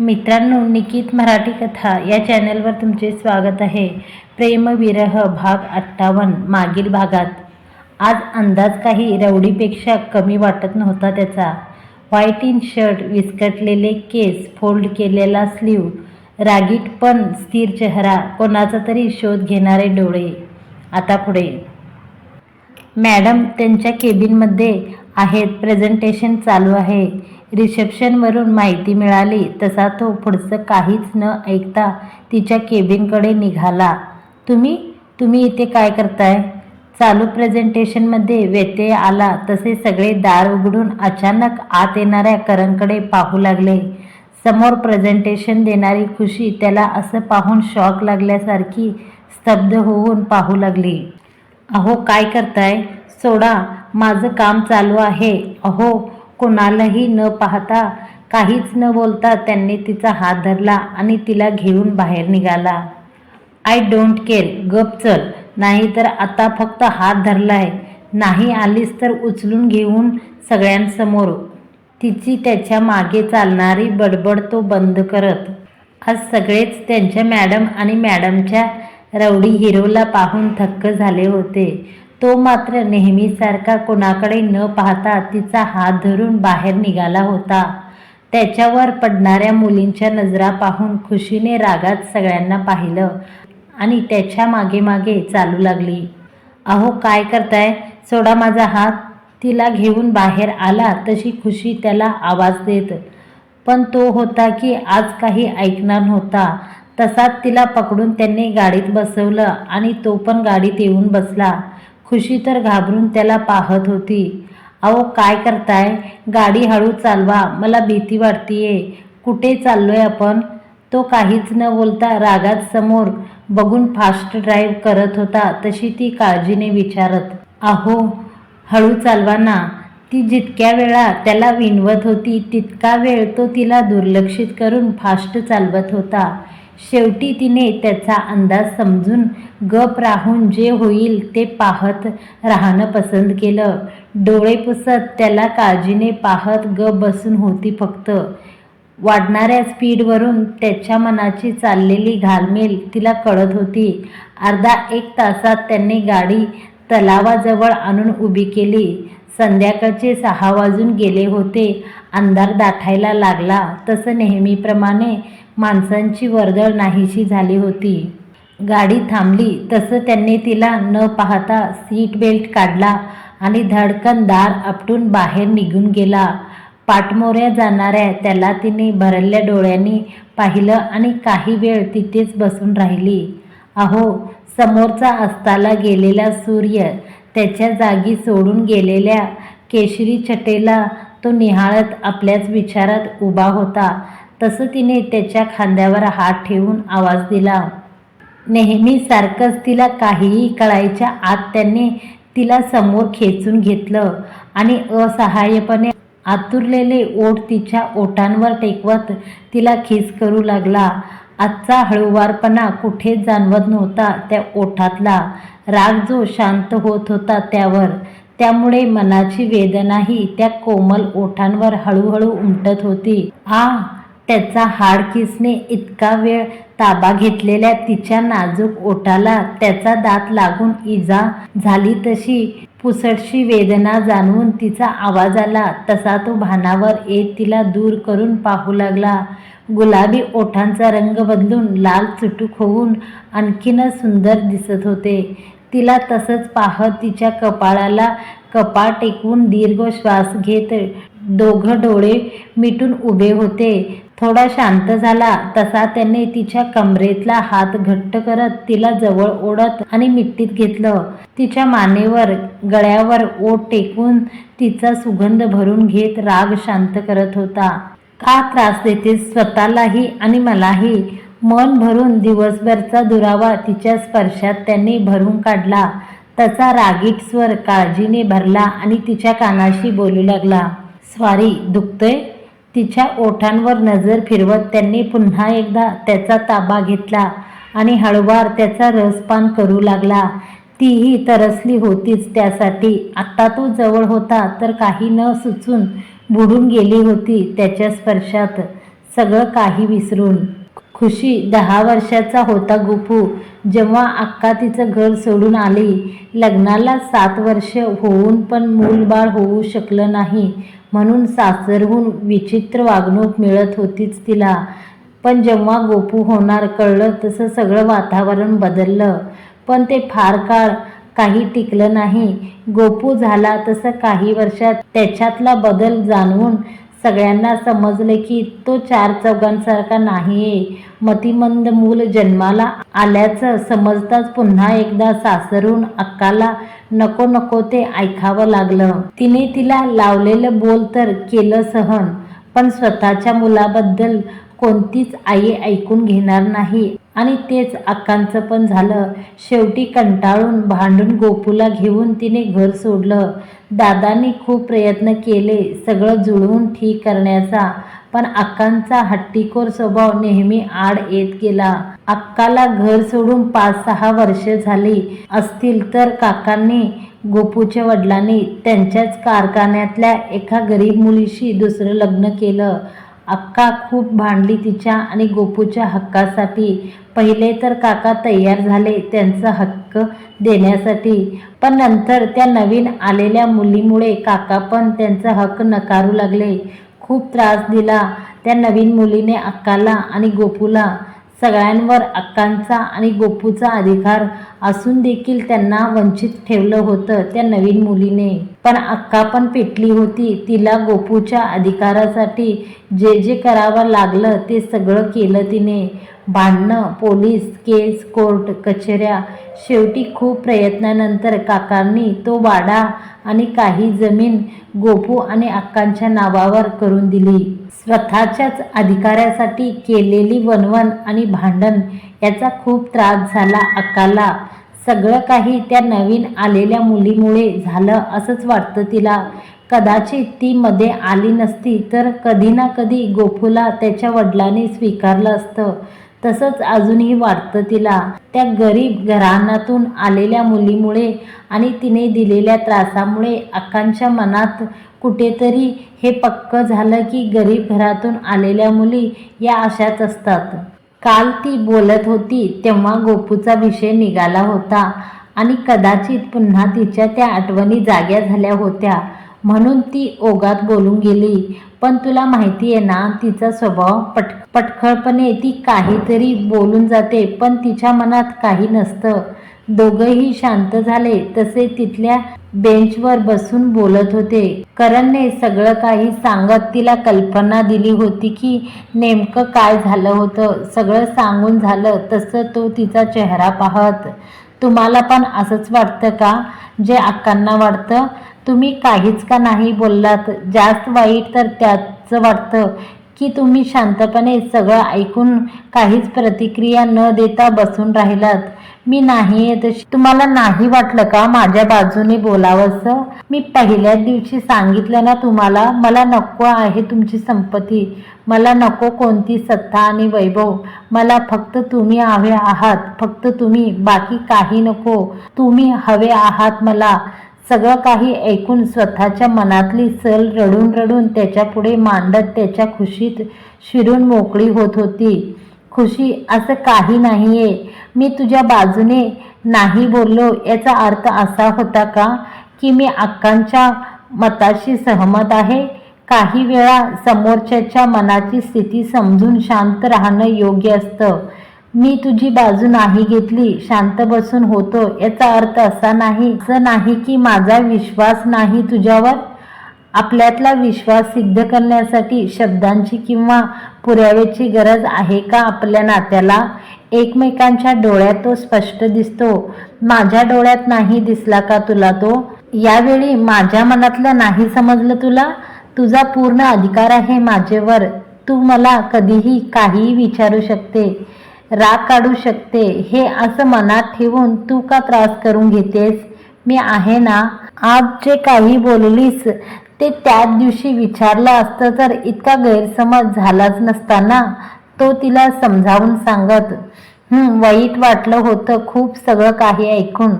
मित्रांनो निकित मराठी कथा या चॅनलवर तुमचे स्वागत आहे. प्रेमविरह भाग अठ्ठावन्न मागील भागात. आज अंदाज काही रवडीपेक्षा कमी वाटत नव्हता त्याचा. व्हाईट इन शर्ट विस्कटलेले केस फोल्ड केलेला स्लीव रागीट पण स्थिर चेहरा कोणाचा तरी शोध घेणारे डोळे. आता पुढे. मॅडम त्यांच्या केबिनमध्ये आहेत. प्रेझेंटेशन चालू आहे. रिसेप्शनवरून माहिती मिळाली तसा तो पुढचं काहीच न ऐकता तिच्या केबिनकडे निघाला. तुम्ही? तुम्ही इथे काय करताय? चालू प्रेझेंटेशनमध्ये व्यत्यय आला तसे सगळे दार उघडून अचानक आत येणाऱ्या करणकडे पाहू लागले. समोर प्रेझेंटेशन देणारी खुशी त्याला असं पाहून शॉक लागल्यासारखी स्तब्ध होऊन पाहू लागली. अहो काय करताय? सोडा माझं काम चालू आहे. अहो कोणालाही न पाहता काहीच न बोलता त्यांनी तिचा हात धरला आणि तिला घेऊन बाहेर निघाला. आय डोंट केअर गप चल. नाही तर आता फक्त हात धरलाय. नाही आलीस तर उचलून घेऊन सगळ्यांसमोर. तिची त्याच्यामागे चालणारी बडबड तो बंद करत. आज सगळेच त्यांच्या मॅडम आणि मॅडमच्या रवडी हिरोला पाहून थक्क झाले होते. तो मात्र नेहमीसारखा कोणाकडे न पाहता तिचा हात धरून बाहेर निघाला होता. त्याच्यावर पडणाऱ्या मुलींच्या नजरा पाहून खुशीने रागात सगळ्यांना पाहिलं आणि त्याच्यामागे मागे चालू लागली. अहो काय करताय? सोडा माझा हात. तिला घेऊन बाहेर आला तशी खुशी त्याला आवाज देत. पण तो होता की आज काही ऐकणार नव्हता. तसाच तिला पकडून त्यांनी गाडीत बसवलं आणि तो पण गाडीत येऊन बसला. खुशी तर घाबरून त्याला पाहत होती. अहो काय करताय? गाडी हळू चालवा मला भीती वाटतीये. कुठे चाललोय आपण? तो काहीच न बोलता रागात समोर बघून फास्ट ड्राईव्ह करत होता तशी ती काळजीने विचारत. अहो हळू चालवा ना. ती जितक्या वेळा त्याला विनवत होती तितका वेळ तो तिला दुर्लक्षित करून फास्ट चालवत होता. शेवटी तिने त्याचा अंदाज समजून गप राहून जे होईल ते पाहत राहणं पसंत केलं. डोळे पुसत त्याला काळजीने पाहत गप बसून होती फक्त. वाढणाऱ्या स्पीडवरून त्याच्या मनाची चाललेली घालमेल तिला कळत होती. अर्धा एक तासात त्यांनी गाडी तलावाजवळ आणून उभी केली. संध्याकाळचे सहा वाजून गेले होते. अंधार दाठायला लागला. तसं नेहमीप्रमाणे माणसांची वर्दळ नाहीशी झाली होती. गाडी थांबली. तसं त्यांनी तिला न पाहता सीट बेल्ट काढला आणि धडकन दार आपटून बाहेर निघून गेला. पाठमोऱ्या जाणाऱ्या त्याला तिने भरल्या डोळ्यांनी पाहिलं आणि काही वेळ तिथेच बसून राहिली. अहो समोरचा अस्ताला गेलेला सूर्य त्याच्या जागी सोडून गेलेल्या केशरी चटेला तो निहाळत आपल्याच विचारात उभा होता. तसं तिने त्याच्या खांद्यावर हात ठेवून आवाज दिला. नेहमीसारखंच तिला काहीही कळायच्या आत त्यांनी तिला समोर खेचून घेतलं आणि असहाय्यपणे आतुरलेले ओठ तिच्या ओठांवर टेकवत तिला खिस करू लागला. आजचा हळूवारपणा कुठे जाणवत नव्हता त्या ओठातला. राग जो शांत होत होता त्यावर. त्यामुळे मनाची वेदनाही त्या कोमल ओठांवर हळूहळू उमटत होती. आ त्याचा हाड किसने इतका वेळ ताबा घेतलेल्या तिच्या नाजूक ओठाला त्याचा दात लागून इजा झाली तशी पुसटशी वेदना जाणवून तिचा आवाज आला. तसा तो भानावर येत तिला दूर करून पाहू लागला. गुलाबी ओठांचा रंग बदलून लाल चुटूक होऊन आणखीनच सुंदर दिसत होते. तिला तसंच पाहत तिच्या कपाळाला कपाळ टेकवून दीर्घ श्वास घेत दोघं डोळे मिटून उभे होते. थोडा शांत झाला तसा त्याने तिच्या कमरेतला हात घट्ट करत तिला जवळ ओढत आणि मिट्टीत घेतलं. तिच्या मानेवर गळ्यावर ओट टेकून तिचा सुगंध भरून घेत राग शांत करत होता. का त्रास देते स्वतःलाही आणि मलाही मन भरून दिवसभरचा दुरावा तिच्या स्पर्शात त्यांनी भरून काढला. तसा रागीट स्वर काळजीने भरला आणि तिच्या कानाशी बोलू लागला. स्वारी दुखतंय? तिच्या ओठांवर नजर फिरवत त्यांनी पुन्हा एकदा त्याचा ताबा घेतला आणि हळवार त्याचा रसपान करू लागला. तीही तरसली होतीच त्यासाठी. आत्ता तो जवळ होता तर काही न सुचून बुडून गेली होती त्याच्या स्पर्शात. सगळं काही विसरून. खुशी दहा वर्षाचा होता गोपू. जेव्हा अक्का तिचं घर सोडून आली लग्नाला सात वर्ष होऊन पण मूलबाळ होऊ शकलं नाही. म्हणून सासरहून विचित्र वागणूक मिळत होतीच तिला. पण जेव्हा गोपू होणार कळलं तसं सगळं वातावरण बदललं. पण ते फार काळ काही टिकलं नाही. गोपू झाला तसं काही वर्षात त्याच्यातला बदल जाणवून सगळ्यांना समजले की तो चार चौघांसारखा नाहीये मतिमंद मूल जन्माला आल्याचं समजताच पुन्हा एकदा सासरून अक्काला नको नको ते ऐकावं लागलं. तिने तिला लावलेलं बोल तर केलं सहन पण स्वतःच्या मुलाबद्दल कोणतीच आई ऐकून घेणार नाही. आणि तेच अक्कांचं पण झालं. शेवटी कंटाळून भांडून गोपूला घेऊन तिने घर सोडलं. दादांनी खूप प्रयत्न केले सगळं जुळवून ठीक करण्याचा. पण अक्कांचा हट्टीखोर स्वभाव नेहमी आड येत गेला. अक्काला घर सोडून पाच सहा वर्ष झाली असतील तर काकांनी गोपूच्या वडिलांनी त्यांच्याच कारखान्यातल्या एका गरीब मुलीशी दुसरं लग्न केलं. अक्का खूप भांडली तिच्या आणि गोपूच्या हक्कासाठी. पहिले तर काका तयार झाले त्यांचा हक्क देण्यासाठी. पण नंतर त्या नवीन आलेल्या मुलीमुळे काका पण त्यांचा हक्क नकारू लागले. खूप त्रास दिला त्या नवीन मुलीने अक्काला आणि गोपूला. सगळ्यांवर अक्कांचा आणि गोपूचा अधिकार असून देखील त्यांना वंचित ठेवलं होतं त्या नवीन मुलीने. पण अक्का पण पेटली होती. तिला गोपूच्या अधिकारासाठी जे जे करावं लागलं ते सगळं केलं तिने. भांडणं पोलीस केस कोर्ट कचेऱ्या. शेवटी खूप प्रयत्नानंतर काकांनी तो वाडा आणि काही जमीन गोपू आणि अक्कांच्या नावावर करून दिली. स्वतःच्याच अधिकारासाठी केलेली वनवन आणि भांडण याचा खूप त्रास झाला अक्काला. सगळं काही त्या नवीन आलेल्या मुलीमुळे झालं असंच वाटतं तिला. कदाचित ती मध्ये आली नसती तर कधी ना कधी गोफूला त्याच्या वडिलांनी स्वीकारलं असतं. तसंच अजूनही वाटतं तिला. त्या गरीब घराण्यातून आलेल्या मुलीमुळे आणि तिने दिलेल्या त्रासामुळे अक्कांच्या मनात कुठेतरी हे पक्क झालं की गरीब घरातून आलेल्या मुली या अशाच असतात. काल ती बोलत होती तेव्हा गोपूचा विषय निघाला होता आणि कदाचित पुन्हा तिच्या त्या आठवणी जाग्या झाल्या होत्या. म्हणून ती ओघात बोलून गेली. पण तुला माहिती आहे ना तिचा स्वभाव पट पटखळपणे ती काहीतरी बोलून जाते पण तिच्या मनात काही नसतं. दोघंही शांत झाले तसे तिथल्या बेंचवर बसून बोलत होते. करणने सगळं काही सांगत तिला कल्पना दिली होती की नेमकं काय झालं होतं. सगळं सांगून झालं तसं तो तिचा चेहरा पाहत. तुम्हाला पण असंच वाटतं का? जे अक्कांना वाटतं तुम्ही काहीच का नाही बोललात? जास्त वाईट तर त्याचं वाटतं की तुम्ही शांतपणे सगळं ऐकून काहीच प्रतिक्रिया न देता बसून राहिलात. मी नाही तशी तुम्हाला नाही वाटलं का माझ्या बाजूने बोलावंसं? मी पहिल्याच दिवशी सांगितलं ना तुम्हाला मला नको आहे तुमची संपत्ती. मला नको कोणती सत्ता आणि वैभव. मला फक्त तुम्ही हवे आहात. फक्त तुम्ही. बाकी काही नको. तुम्ही हवे आहात मला. सगळं काही ऐकून स्वतःच्या मनातली सल रडून रडून त्याच्यापुढे मांडत त्याच्या खुशीत शिरून मोकळी होत होती. खुशी असं काही नाही आहे मी तुझ्या बाजूने नाही बोललो. याचा अर्थ असा होता का की मी अक्कांच्या मताशी सहमत आहे? काही वेळा समोरच्याच्या मनाची स्थिती समजून शांत राहणं योग्य असतं. मी तुझी बाजू नाही घेतली शांत बसून होतो. याचा अर्थ असा नाही असं नाही की माझा विश्वास नाही तुझ्यावर. आपल्यातला विश्वास सिद्ध करण्यासाठी शब्दांची किंवा पुराव्याची गरज आहे का आपल्या नात्याला? एकमेकांच्या डोळ्यात तो स्पष्ट दिसतो. माझ्या डोळ्यात नाही दिसला का तुला तो? यावेळी माझ्या मनातलं नाही समजलं तुला? तुझा पूर्ण अधिकार आहे माझेवर तू मला कधीही काहीही विचारू शकते. राग काढू शकते. हे असं मनात ठेवून तू का त्रास करून घेतेस? मी आहे ना? आज जे काही बोललीस ते त्याच दिवशी विचारलं असतं तर इतका गैरसमज झालाच नसताना तो तिला समजावून सांगत वाईट वाटलं होतं खूप सगळं काही ऐकून.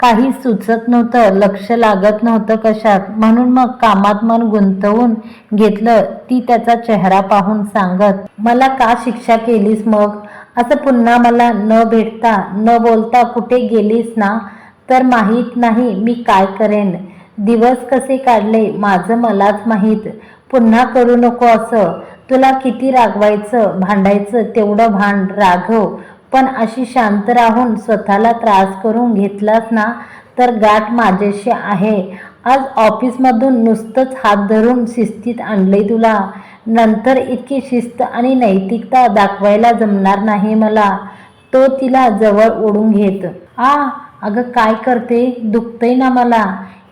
काही सुचत नव्हतं लक्ष लागत नव्हतं कशात. म्हणून मग कामात मन गुंतवून घेतलं. ती त्याचा चेहरा पाहून सांगत मला का शिक्षा केलीस मग? असं पुन्हा मला न भेटता न बोलता कुठे गेलीस ना? तर माहीत नाही मी काय करेन. दिवस कसे काढले माझं मलाच माहीत. पुन्हा करू नको असं. तुला किती रागवायचं भांडायचं तेवढं भांड राघव. पण अशी शांत राहून स्वतःला त्रास करून घेतलास ना तर गाठ माझ्याशी आहे. आज ऑफिसमधून नुसतंच हात धरून शिस्तीत आणले तुला. नंतर इतकी शिस्त आणि नैतिकता दाखवायला जमणार नाही मला. तो तिला जवळ ओढून घेत. आ अगं काय करते? दुखतंय ना मला.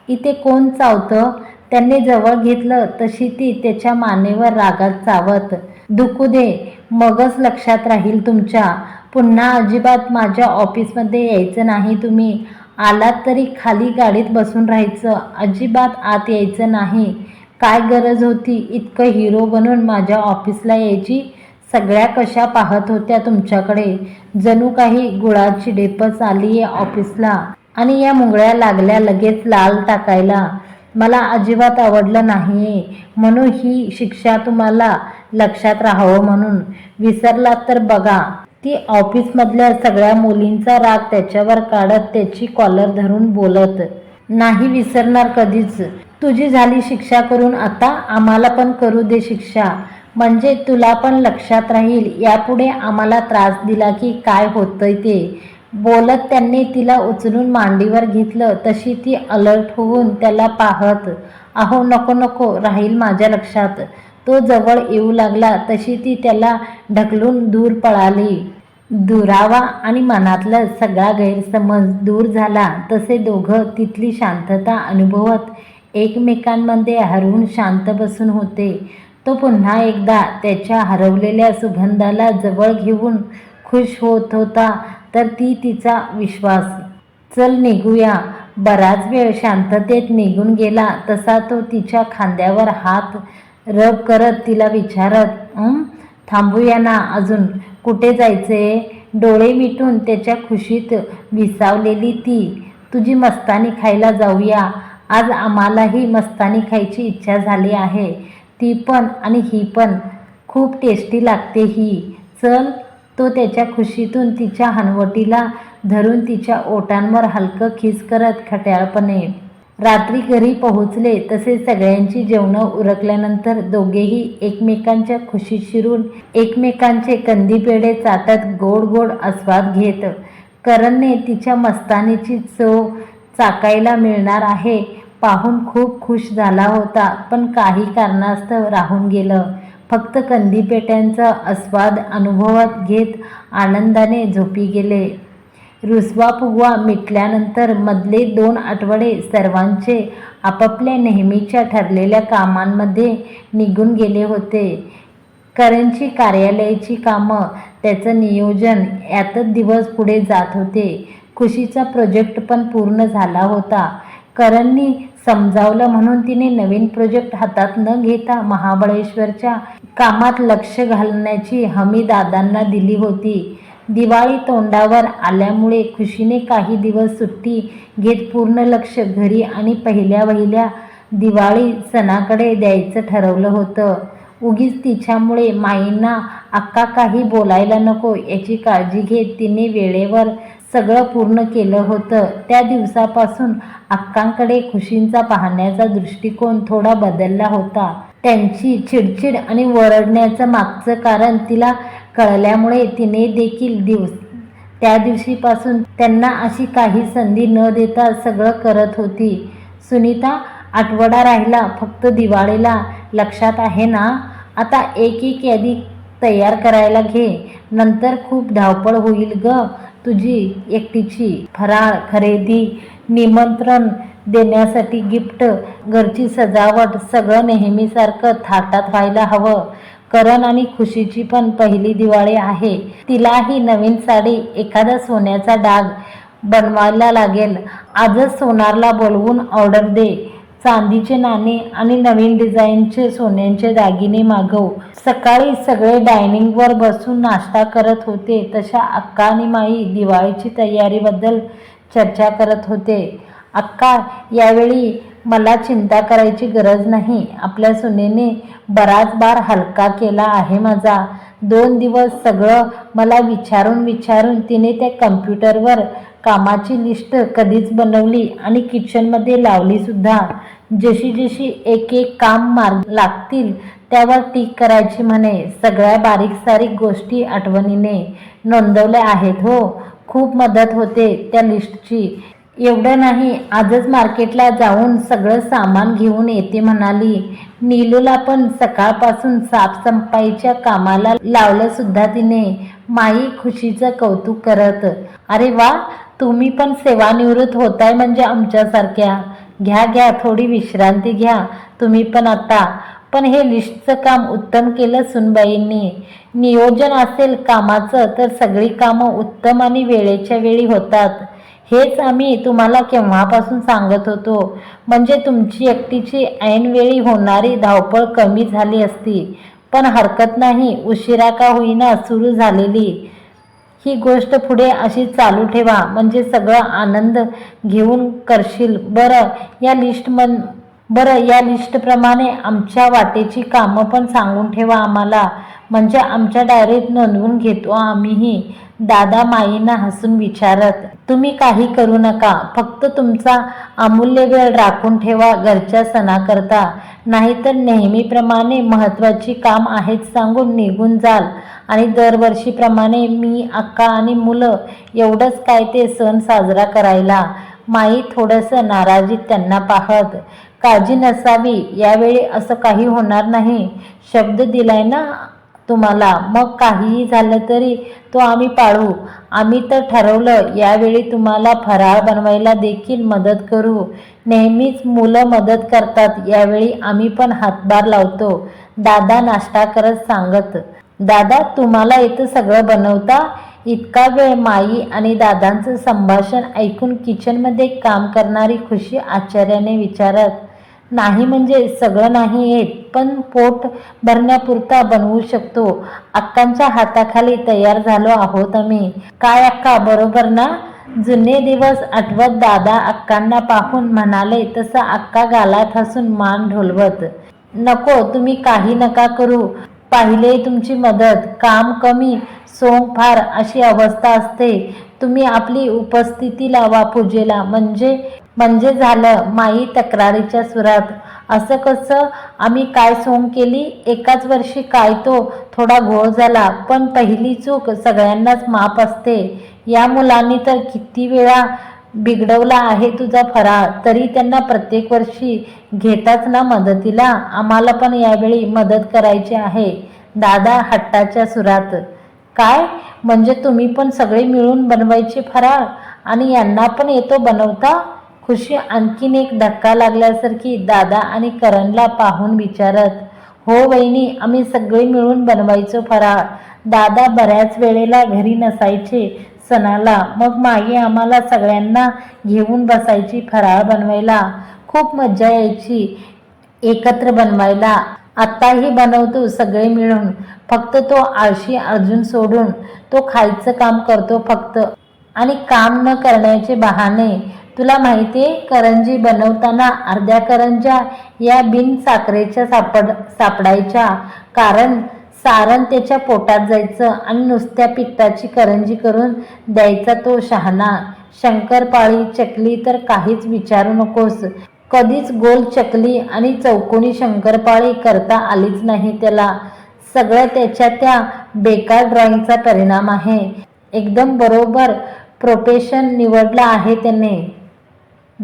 इथे कोण चावतं? त्यांनी जवळ घेतलं. तशी ती त्याच्या मानेवर रागात चावत. दुखू दे. मगच लक्षात राहील तुमच्या. पुन्हा अजिबात माझ्या ऑफिसमध्ये यायचं नाही तुम्ही. आलात तरी खाली गाडीत बसून राहायचं. अजिबात आत यायचं नाही. काय गरज होती? इतकं हिरो बनून माझ्या ऑफिसला यायची? सगळ्या कशा पाहत होत्या तुमच्याकडे? जणू काही गुळाची डेपच आली आहे ऑफिसला आणि या मुंगळ्या लागल्या लगेच लाल टाकायला. मला अजिबात आवडलं नाही म्हणून ही शिक्षा तुम्हाला लक्षात राहावं म्हणून. विसरलात तर बघा. ती ऑफिसमधल्या सगळ्या मुलींचा राग त्याच्यावर काढत त्याची कॉलर धरून बोलत. नाही विसरणार कधीच. तुझी झाली शिक्षा करून आता आम्हाला पण करू दे शिक्षा. म्हणजे तुला पण लक्षात राहील यापुढे आम्हाला त्रास दिला की काय होतंय ते. बोलत त्यांनी तिला उचलून मांडीवर घेतलं तशी ती अलर्ट होऊन त्याला पाहत अहो नको नको राहील माझ्या लक्षात. तो जवळ येऊ लागला तशी ती त्याला ढकलून दूर पळाली. दुरावा आणि मनातला सगळा गैरसमज दूर झाला. तसे दोघं तिथली शांतता अनुभवत एकमेकांमध्ये हरवून शांत बसून होते. तो पुन्हा एकदा त्याच्या हरवलेल्या सुगंधाला जवळ घेऊन खुश होत होता तर ती तिचा विश्वास. चल निघूया. बराच वेळ शांततेत निघून गेला तसा तो तिच्या खांद्यावर हात रब करत तिला विचारत थांबूया ना अजून कुठे जायचे? डोळे मिटून त्याच्या खुशीत विसावलेली ती तुझी मस्तानी खायला जाऊया. आज आम्हालाही मस्तानी खायची इच्छा झाली आहे. ती पण आणि ही पण. खूप टेस्टी लागते ही. चल तो त्याच्या खुशीतून तिच्या हनवटीला धरून तिच्या ओटांवर हलकं खिस करत खट्याळपणे. रात्री घरी पोहोचले तसे सगळ्यांची जेवणं उरकल्यानंतर दोघेही एकमेकांच्या खुशीत शिरून एकमेकांचे कंदीपेढे चाटत गोड गोड आस्वाद घेत. करणने तिच्या मस्तानीची चव चाकायला मिळणार आहे. पाहून खूप खुश झाला होता पण काही कारणास्तव राहून गेलं. फक्त कंदीपेट्यांचा आस्वाद अनुभवात घेत आनंदाने झोपी गेले. रुसवा फुगवा मिटल्यानंतर मधले दोन आठवडे सर्वांचे आपापल्या नेहमीच्या ठरलेल्या कामांमध्ये निघून गेले होते. करणची कार्यालयाची कामं त्याचं नियोजन यातच दिवस पुढे जात होते. खुशीचा प्रोजेक्ट पण पूर्ण झाला होता. करणनी समजावलं म्हणून तिने नवीन प्रोजेक्ट हातात न घेता महाबळेश्वरच्या कामात लक्ष घालण्याची हमी दादांना दिली होती. दिवाळी तोंडावर आल्यामुळे खुशीने काही दिवस सुट्टी घेत पूर्ण लक्ष घरी आणि पहिल्या वहिल्या दिवाळी सणाकडे द्यायचं ठरवलं होतं. उगीच तिच्यामुळे माईंना अक्का काही बोलायला नको याची काळजी घेत तिने वेळेवर सगळं पूर्ण केलं होतं. त्या दिवसापासून अक्कांकडे खुशींचा पाहण्याचा दृष्टिकोन थोडा बदलला होता. त्यांची चिडचिड आणि वरडण्याचं मागचं कारण तिला कळल्यामुळे तिने देखील दिवस त्या दिवशीपासून त्यांना अशी काही संधी न देता सगळं करत होती. सुनीता आठवडा राहिला फक्त दिवाळीला लक्षात आहे ना? आता एक एक यादी तयार करायला घे. नंतर खूप धावपळ होईल ग. तुझी एकटीची फराळ खरेदी निमंत्रण देण्यासाठी गिफ्ट घरची सजावट सगळं नेहमीसारखं थाटात व्हायला हवं. करण आणि खुशीची पण पहिली दिवाळी आहे. तिलाही नवीन साडी एखादा सोन्याचा डाग बनवायला लागेल. आजच सोनारला बोलवून ऑर्डर दे. चांदीचे नाणे आणि नवीन डिझाईनचे सोन्यांचे दागिने मागव. सकाळी सगळे डायनिंगवर बसून नाश्ता करत होते तशा अक्का आणि माई दिवाळीची तयारीबद्दल चर्चा करत होते. अक्का यावेळी मला चिंता करायची गरज नाही. आपल्या सुनेने बराच बार हलका केला आहे माझा. दोन दिवस सगळं मला विचारून विचारून तिने त्या कम्प्युटरवर कामाची लिस्ट कधीच बनवली आणि किचनमध्ये लावली सुद्धा. जशी जशी एक एक काम मार लागतील त्यावर टीक करायची म्हणे. सगळ्या बारीक सारीक गोष्टी आठवणीने नोंदवल्या आहेत हो. खूप मदत होते त्या लिस्टची. एवढं नाही आजच मार्केटला जाऊन सगळं सामान घेऊन येते म्हणाली. नीलूला पण सकाळपासून साफसफाईच्या कामाला लावलं सुद्धा तिने. माई खुशीचं कौतुक करत अरे वा तुम्ही पण सेवानिवृत्त होताय म्हणजे आमच्यासारख्या. घ्या घ्या थोडी विश्रांती घ्या. तुम्ही पण आता. पण हे लिस्टचं काम उत्तम केलं सुनबाईंनी. नियोजन असेल कामाचं तर सगळी कामं उत्तम आणि वेळेच्या वेळी होतात. हेच आम्ही तुम्हाला केव्हापासून सांगत होतो. म्हणजे तुमची एकटीची ऐनवेळी होणारी धावपळ कमी झाली असती. पण हरकत नाही उशिरा का होईना सुरू झालेली. ही गोष्ट पुढे अशी चालू ठेवा. म्हणजे सगळं आनंद घेऊन करशील. बरं या लिस्ट मन बरं या लिस्टप्रमाणे आमच्या वाटेची कामं पण सांगून ठेवा आम्हाला. म्हणजे आमच्या डायरीत नोंदवून घेतो आम्हीही. दादा माईंना हसून विचारत तुम्ही काही करू नका. फक्त तुमचा अमूल्य वेळ राखून ठेवा घरच्या सणाकरता. नाहीतर नेहमीप्रमाणे महत्त्वाची काम आहेत सांगून निघून जाल. आणि दरवर्षीप्रमाणे मी अक्का आणि मुलं एवढंच काय ते सण साजरा करायला. माई थोडंसं नाराजीत त्यांना पाहत काळजी नसावी. यावेळी असं काही होणार नाही. शब्द दिलाय ना तुम्हाला. मग काहीही झालं तरी तो आम्ही पाळू. आम्ही तर ठरवलं यावेळी तुम्हाला फराळ बनवायला देखील मदत करू. नेहमीच मुलं मदत करतात यावेळी आम्ही पण हातभार लावतो. दादा नाश्ता करत सांगत दादा तुम्हाला इथं सगळं बनवता? इतका वेळ माई आणि दादांचं संभाषण ऐकून किचनमध्ये काम करणारी खुशी आश्चर्याने विचारत नाही म्हणजे सगळं नाही येत पण पोट भरण्यापुरता बनवू शकतो. अक्कांच्या हाताखाली तयार झालो आहोत आम्ही. काय अक्का बरोबर ना? जुने दिवस आठवत दादा अक्कांना पाहून म्हणाले तसं अक्का गालात हसून मान ढोलवत नको तुम्ही काही नका करू. पाहिले तुमची मदत. काम कमी सोंग फार अशी अवस्था असते. तुम्ही आपली उपस्थिती लावा पूजेला. म्हणजे म्हणजे झालं माई तक्रारीच्या सुरात. असं कसं? आम्ही काय सोंग केली? एकाच वर्षी काय तो? थोडा घोळ झाला. पण पहिली चूक सगळ्यांनाच माप असते. या मुलांनी तर किती वेळा बिघडवला आहे तुझा फराळ? तरी त्यांना प्रत्येक वर्षी घेताच ना मदतीला. आम्हाला पण यावेळी मदत करायची आहे. दादा हट्टाच्या सुरात. काय? म्हणजे तुम्ही पण सगळे मिळून बनवायचे फराळ? आणि यांना पण येतो बनवता? खुशी आणखीन एक धक्का लागल्यासारखी दादा आणि करणला पाहून विचारत हो वहिनी आम्ही सगळे मिळून बनवायचो फराळ. दादा बऱ्याच वेळेला घरी नसायचे सणाला. मग मागे आम्हाला सगळ्यांना घेऊन बसायची फराळ बनवायला. खूप मज्जा यायची एकत्र बनवायला. आत्ताही बनवतो सगळे मिळून. फक्त तो आळशी अर्जुन सोडून तो खायचं काम करतो फक्त. आणि काम न करण्याचे बहाणे तुला माहिती आहे करंजी बनवताना अर्ध्या करंज्या या बिन साखरेच्या सापड सापडायच्या. कारण सारण त्याच्या पोटात जायचं आणि नुसत्या पित्ताची करंजी करून द्यायचा तो शहाणा. शंकरपाळी चकली तर काहीच विचारू नकोस. कधीच गोल चकली आणि चौकोनी शंकरपाळी करता आलीच नाही त्याला. सगळं त्याच्या त्या बेकार ड्रॉइंगचा परिणाम आहे. एकदम बरोबर प्रोफेशन निवडलं आहे त्याने.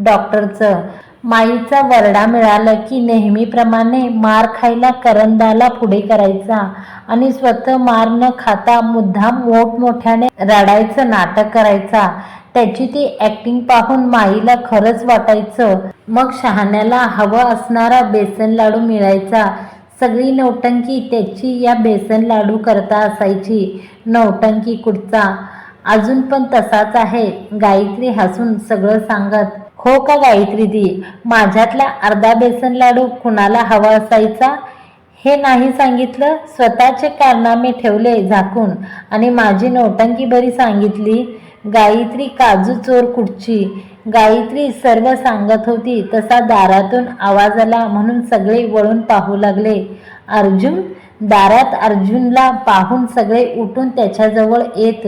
डॉक्टरचं. माईचा वरडा मिळाला की नेहमीप्रमाणे मार खायला करंदाला पुढे करायचा आणि स्वतः मार न खाता मुद्दाम मोठमोठ्याने रडायचं नाटक करायचा. त्याची ती ऍक्टिंग पाहून माईला खरंच वाटायचं. मग शहाण्याला हवं असणारा बेसन लाडू मिळायचा. सगळी नौटंकी त्याची या बेसन लाडू करता असायची. नौटंकी कुठचा? अजून पण तसाच आहे. गायत्री हसून सगळं सांगत हो का गायत्री दी? माझ्यातला अर्धा बेसन लाडू कुणाला हवा असायचा? हे नाही सांगितलं स्वतःचे कारनामे ठेवले झाकून आणि माझी नौटंकी बरी सांगितली गायत्री काजू चोर कुठची? गायत्री सर्व सांगत होती तसा दारातून आवाज आला म्हणून सगळे वळून पाहू लागले. अर्जुन? दारात अर्जुनला पाहून सगळे उठून त्याच्याजवळ येत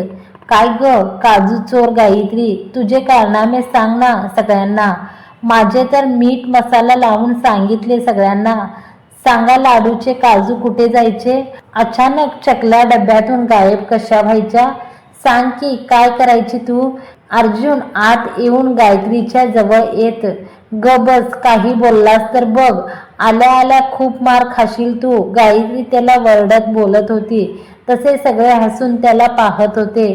काय ग? काजू चोर गायत्री तुझे कारनामे सांग ना सगळ्यांना. माझे तर मीठ मसाला लावून सांगितले सगळ्यांना. सांगा लाडूचे काजू कुठे जायचे? अचानक चकल्या डब्यातून गायब कशा व्हायच्या? सांग की काय करायची तू? अर्जुन आत येऊन गायत्रीच्या जवळ येत ग बस काही बोललास तर बघ. आल्या आल्या खूप मार खाशील तू. गायत्री त्याला वरडत बोलत होती. तसे सगळे हसून त्याला पाहत होते.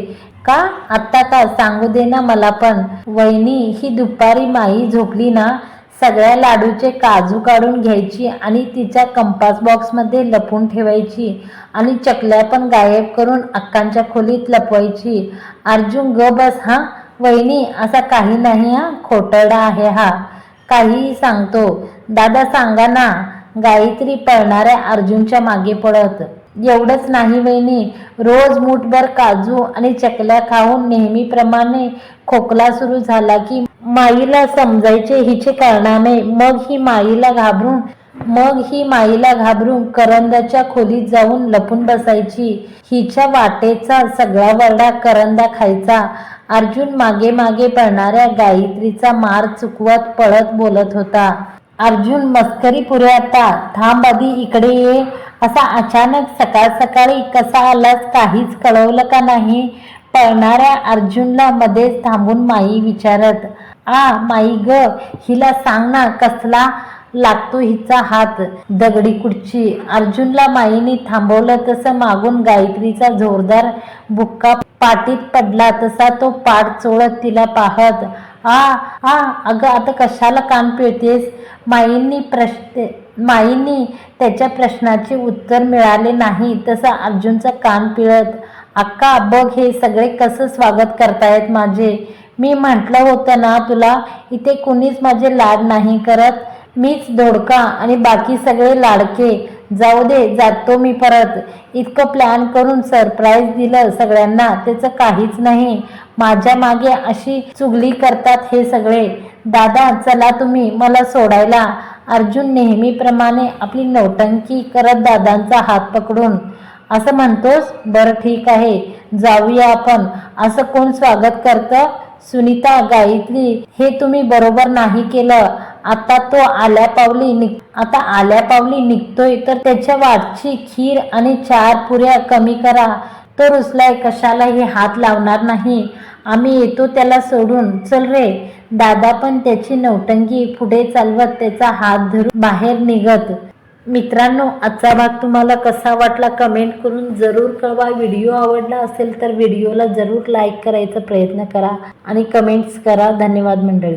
का? आत्ता का सांगू दे ना मला पण. वहिनी ही दुपारी माई झोपली ना सगळ्या लाडूचे काजू काढून घ्यायची आणि तिच्या कंपास बॉक्समध्ये लपून ठेवायची आणि चकल्या पण गायब करून अक्कांच्या खोलीत लपवायची. अर्जुन ग बस हा? वहिनी असा काही नाही हा? खोटरडा आहे हा. काहीही सांगतो. दादा सांगा ना गायत्री पळणाऱ्या अर्जुनच्या मागे पडत. एवढंच नाही वहिनी. रोज मूठभर काजू आणि चकल्या खाऊन नेहमीप्रमाणे खोकला सुरू झाला की माईला समजायचे हिचे कारणाने मग ही माईला घाबरून मग ही माईला घाबरून करंदाच्या खोलीत जाऊन लपून बसायची. हिच्या वाटेचा सगळा वरडा करंदा खायचा. अर्जुन मागे मागे पळणाऱ्या गायत्रीचा मार चुकवत पळत बोलत होता. अर्जुन मस्करी पुरे आता थांब आधी इकडे ये. असा अचानक सकाळ सकाळी कसा आलास काहीच कळवलं का नाही. पळणाऱ्या अर्जुनला मध्येच थांबून माई विचारत आ माई ग हिला सांग ना कसला लागतो हिचा हात. दगडी कुडची अर्जुनला माईने थांबवलं तसं मागून गायत्रीचा जोरदार बुक्का पाटीत पडला तसा तो पाठ चोळत तिला पाहत आ आ अगं आता कशाला कान पिळतेस माईंनी प्रश्न माईंनी त्याच्या प्रश्नाचे उत्तर मिळाले नाही तसं अर्जुनचं कान पिळत अक्का बघ हे सगळे कसं स्वागत करतायत माझे. मी म्हटलं होतं ना तुला इथे कुणीच माझे लाड नाही करत. मीच दोडका आणि बाकी सगळे लाडके. जाऊ दे जातो मी परत. इतकं प्लॅन करून सरप्राईज दिलं सगळ्यांना. त्याचं काहीच नाही. माझ्या मागे अशी चुगली करतात हे सगळे. दादा चला तुम्ही मला सोडायला. अर्जुन नेहमीप्रमाणे आपली नौटंकी करत दादांचा हात पकडून. असं म्हणतोस? बरं ठीक आहे. जाऊया आपण. असं कोण स्वागत करतं? सुनीता गायत्री हे तुम्ही बरोबर नाही केलं. आता तो आल्या पावली निघ आता आल्या पावली निघतोय तर त्याच्या वाटची खीर आणि चार पुऱ्या कमी करा. तो रुसलाय कशालाही हात लावणार नाही. आम्ही येतो त्याला सोडून. चल रे. दादा पण त्याची नौटंगी पुढे चालवत त्याचा हात धरून बाहेर निघत. मित्रांनो आजचा भाग तुम्हाला कसा वाटला कमेंट करून जरूर कळवा. व्हिडिओ आवडला असेल तर व्हिडिओला जरूर लाईक करायचा प्रयत्न करा आणि कमेंट्स करा. धन्यवाद मंडळी.